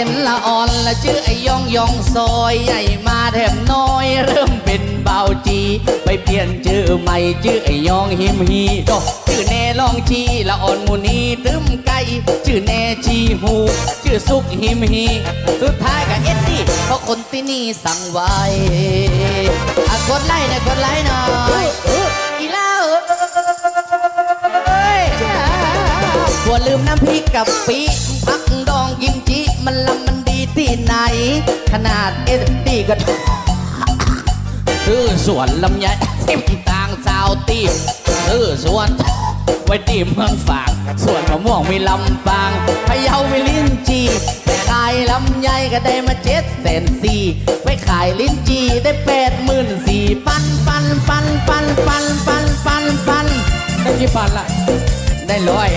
็นละอ่อนละชื่อไอ้ยองยองซอยใหญ่มาแถมน้อย เริ่มเป็นเบาจี ไปเปลี่ยนชื่อใหม่ชื่อไอ้ยองหิมฮีโดชื่อแน่ลองชีละอ่อนมูนีตึมไก่ชื่อแน่ชีหูชื่อซุกหิมฮีสุดท้ายกับเอ็ดดี้เพราะคนที่นี่สั่งไว้อะกดไลค์หนะกดไลค์หน่อยอีเล่าเอ้ยกลัวลืมน้ำพริกกับปี ไหน ขนาดเอ็ดดี้ก็คือสวนลำไยทิมทางสาวตีคือสวน ไว้ที่เมืองฝากส่วนมะม่วงมีลำปางพะเยามีลิ้นจีแต่ขายลำไยก็ได้มาเจ็ดแสนสี่ไปขายลิ้นจีได้แปดหมื่นสี่ปันปันปันปันปันปันปันปันได้กี่ปันละได้ร้อย